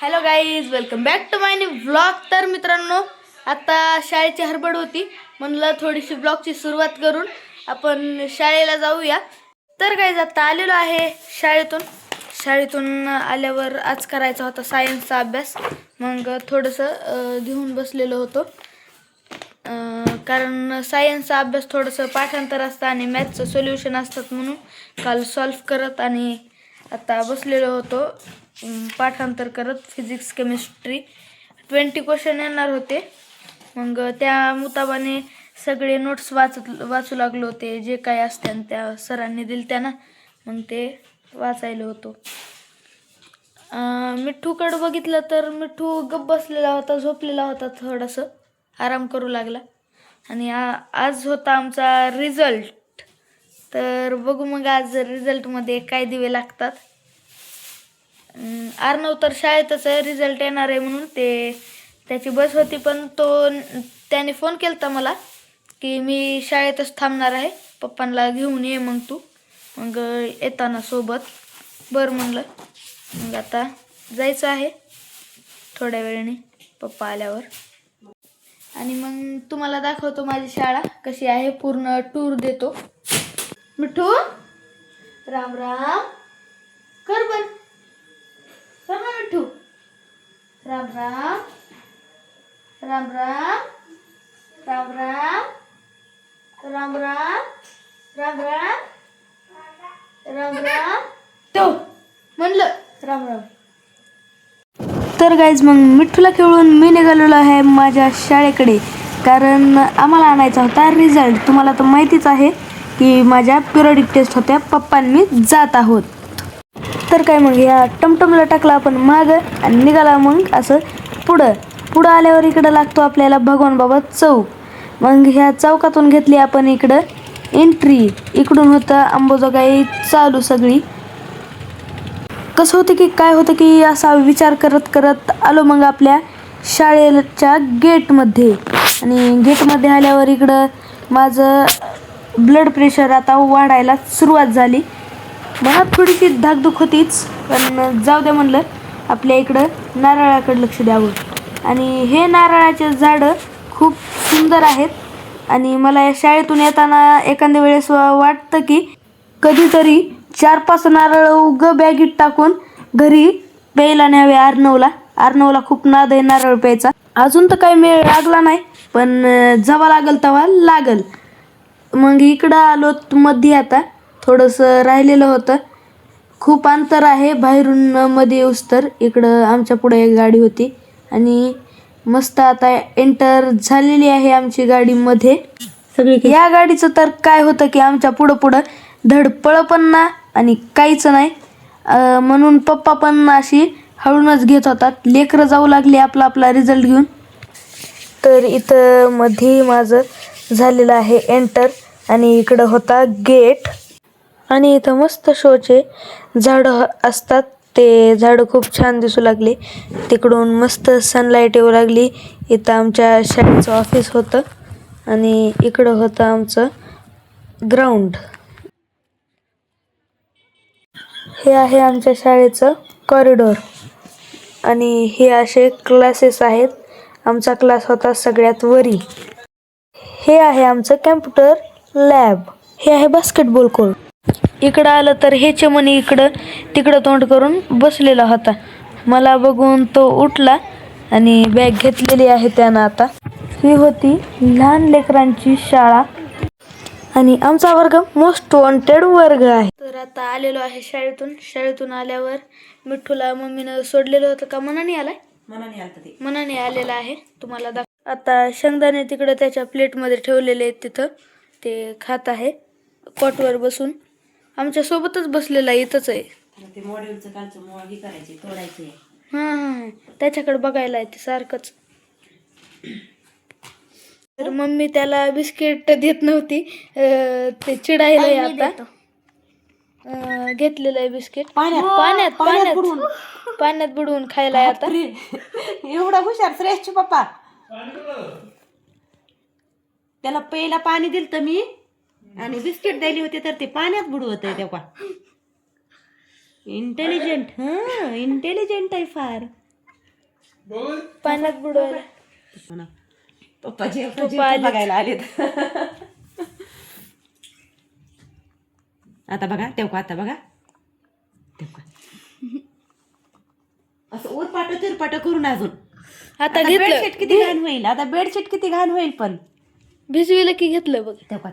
Hello guys welcome back to my new vlog तर मित्रांनो आता शाळेची हरबड होती. म्हणलं थोडीशी ब्लॉगची सुरुवात करून आपण शाळेला जाऊया. तर गाईज आता आलेलो आहे शाळेतून. शाळेतून आल्यावर आज करायचा होता सायन्सचा अभ्यास. मग थोडंसं घेऊन बसलेलो होतो. कारण सायन्सचा अभ्यास थोडंसं पाठांतर असतं आणि मॅथचं सोल्युशन असतात म्हणून काल सॉल्व करत आणि आता बसलेलो होतो. पाठांतर करत फिजिक्स केमिस्ट्री ट्वेंटी क्वेश्चन येणार होते. मग त्या मुताबाने सगळे नोट्स वाचत वाचू लागलो होते. जे काय असते आणि त्या सरांनी दिल त्यांना मग ते वाचायला होतो. मिठ्ठूकडं बघितलं तर मिठ्ठू गप्प बसलेला होता झोपलेला होता थोडंसं. आराम करू लागला. आणि आ- आज होता आमचा रिझल्ट तर बघू मग आज रिझल्टमध्ये काय दिवे लागतात. अं, अर्णव तर शाळेतच आहे रिझल्ट येणार आहे म्हणून ते त्याची बस होती पण तो त्याने फोन केला मला की मी शाळेतच थांबणार आहे पप्पांना घेऊन ये मग तू. मग येताना सोबत. बरं म्हणलं. मग आता जायचं आहे थोड्या वेळाने पप्पा आल्यावर. आणि मग तुम्हाला दाखवतो माझी शाळा कशी आहे पूर्ण टूर देतो. मिठू? राम राम. कर बरं कर ना मिठू राम राम. राम राम. राम राम. राम राम. राम राम. राम राम. तो म्हणलं राम राम. तर गाईज मग मिठूला खेळून मी निघालेलो आहे माझ्या शाळेकडे. कारण आम्हाला आणायचा होता रिझल्ट तुम्हाला तर माहितीच आहे की माझ्या पिरियडिक टेस्ट होत्या. पप्पांनी मी जात आहोत. तर काय मग या टमटमला टाकला आपण मागं आणि निघाला मग असं पुढं. पुढं आल्यावर इकडं लागतो आपल्याला भगवान बाबा चौक. मग ह्या चौकातून घेतली आपण इकडं एंट्री इकडून होतं अंबोजोगाई चालू सगळी. कसं होतं की काय होतं की असा विचार करत करत आलो मग आपल्या शाळेच्या गेटमध्ये. आणि गेटमध्ये आल्यावर इकडं माझं ब्लड प्रेशर आता वाढायला सुरुवात झाली. मनात थोडीशी धाकधूक होतीच पण जाऊ द्या म्हणलं. आपल्या इकडं नारळाकडे लक्ष द्यावं. आणि हे नारळाचे झाडं खूप सुंदर आहेत. आणि मला या शाळेतून येताना एखाद्या वेळेस वाटतं की कधीतरी चार पाच नारळ उग बॅगीत टाकून घरी प्यायला न्यावे आर्नवला. आर्नवला खूप नाद आहे नारळ प्यायचा. अजून तर काही मेळ लागला नाही पण अं, जेव्हा लागल तेव्हा लागल. मग इकडं आलो मध्ये आता. थोडंसं राहिलेलं होतं. खूप अंतर आहे. बाहेरून मध्ये येऊस तर. इकडं आमच्या पुढे एक गाडी होती. आणि मस्त आता एंटर झालेली आहे आमची गाडीमध्ये सगळी या गाडीचं तर काय होतं की आमच्या पुढं पुढं धडपळ पण ना आणि काहीच नाही. म्हणून पप्पा पण अशी हळूनच घेत होतात. लेकरं जाऊ लागली आपला आपला रिझल्ट घेऊन. तर इथं मध्ये माझं झालेलं आहे एंटर आणि इकडं होता गेट आणि इथं मस्त शोचे झाडं असतात. ते झाडं खूप छान दिसू लागले. तिकडून मस्त सनलाईट येऊ लागली. इथं आमच्या शाळेचं ऑफिस होतं आणि इकडं होतं आमचं ग्राउंड हे आहे आमच्या शाळेचं कॉरिडॉर आणि हे असे क्लासेस आहेत. आमचा क्लास होता सगळ्यात वरी. हे आहे आमचं कॅम्प्युटर लॅब हे आहे बास्केटबॉल कोर्ट इकडं आलं तर हे चमनी इकडं तिकडं तोंड करून बसलेला होता. मला बघून तो उठला आणि बॅग घेतलेली आहे त्यानं आता. ही होती लहान लेकरांची शाळा. आणि आमचा वर्ग मोस्ट वॉन्टेड वर्ग आहे. तर आता आलेलो आहे शाळेतून. शाळेतून आल्यावर मिठ्ठूला मम्मीनं सोडलेलं होतं का? मनाने आलाय? मनाने मनाने आलेला आहे. तुम्हाला दाख आता शेंगदाणे तिकडे त्याच्या प्लेटमध्ये ठेवलेले आहेत तिथं. ते खात आहे. कॉटवर बसून. आमच्या सोबतच बसलेला आहे इथंच आहे. आता ते मॉडेलचं कालचं मोळ हे करायचे तोडायचे. हां हां त्याच्याकडे बघायला आहे ते सारखंच. तर मम्मी त्याला बिस्किट देत नव्हती. अं, ते चिडायला आहे आता. अं, घेतलेलं आहे बिस्किट. पाण्यात पाण्यात पाण्यात. पाण्यात बुडवून. पाण्यात बुडवून खायला आहे आता. एवढा हुशार श्रेष्ठ पप्पा. त्याला पहिला पाणी दिलं तर मी. आणि बिस्किट दिली होती तर ते पाण्यात बुडवत आहे तेव्हा. इंटेलिजंट हा इंटेलिजंट आहे फार. पाण्यात बुडवायला. म्हणा पप्पाजी पप्पा. बघायला आलेत. आता बघा तेव का आता बघा. तेव का असं उरपाट चिरपाट करून अजून. आता बेडशीट किती घाण होईल? आता बेडशीट किती घाण होईल पण. भिजविलं की घेतलं बघ. तेव का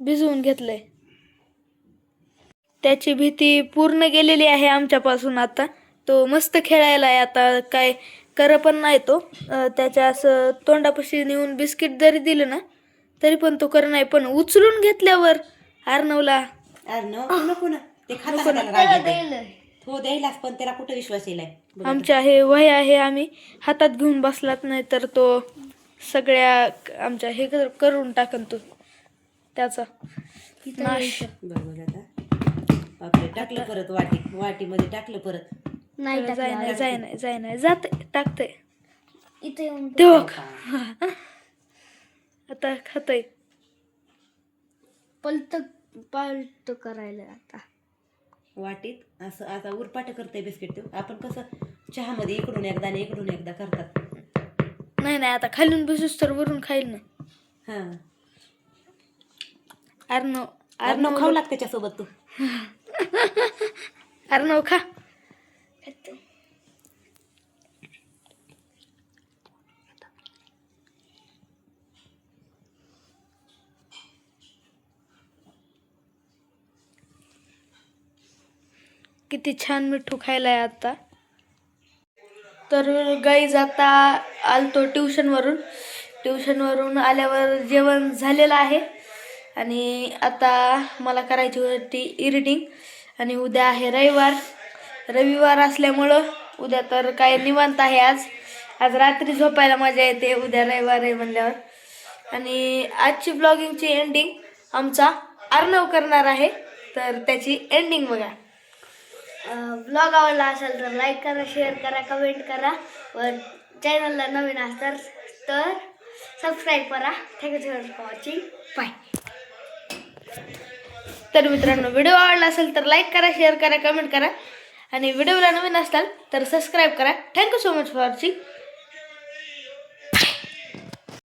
भिजवून घेतलंय. त्याची भीती पूर्ण गेलेली आहे आमच्यापासून आता. तो मस्त खेळायला आहे आता काय कर पण नाही तो. त्याच्या असं तोंडापाशी नेऊन बिस्किट जरी दिलं ना तरी पण तो कर नाही. पण उचलून घेतल्यावर अर्णवला अरे न. नको ना. ते. हो द्यायलाच पण त्याला कुठं विश्वास येईल आमच्या हे वय आहे आम्ही हातात घेऊन बसलात नाही तर तो सगळ्या आमच्या हे कर- करून टाकन तो. त्याचा. नाश. बरोबर आता. बापरे टाकलं परत वाटी. वाटीमध्ये टाकलं परत. नाही जाय नाही जाय नाही जाय नाही जात टाकतंय. इथे येऊन तेव्हा खा. आता खातय. पलत पलत करायला आता. वाटीत? असं आता उरपाट करते बिस्किट ते. आपण कसं चहामध्ये इकडून एकदा आणि इकडून एकदा करतात. नाही नाही आता खालून बसूस तर वरून खाईल ना. हा. अर्णव अर्णव खाऊ लाग त्याच्यासोबत तू. अर्णव खा. किती छान मिठू खायला आहे आता. तर गाईज आता आलतो ट्युशनवरून ट्युशनवरून आल्यावर जेवण झालेलं आहे. आणि आता मला करायची होती इरिटिंग आणि उद्या आहे रविवार. रविवार असल्यामुळं उद्या तर काय निवांत आहे आज. आज रात्री झोपायला मजा येते उद्या रविवार आहे म्हणल्यावर. आणि आजची ब्लॉगिंगची एंडिंग आमचा अर्णव करणार आहे. तर त्याची एंडिंग बघा. ब्लॉग आवडला असेल तर लाईक करा शेअर करा कमेंट करा. व चॅनलला नवीन असाल तर सबस्क्राईब करा. थँक्यू फॉर वॉचिंग बाय तर मित्रांनो व्हिडिओ आवडला असेल तर लाईक करा शेअर करा कमेंट करा. आणि व्हिडिओला नवीन असाल तर सबस्क्राईब करा. Thank you so much for watching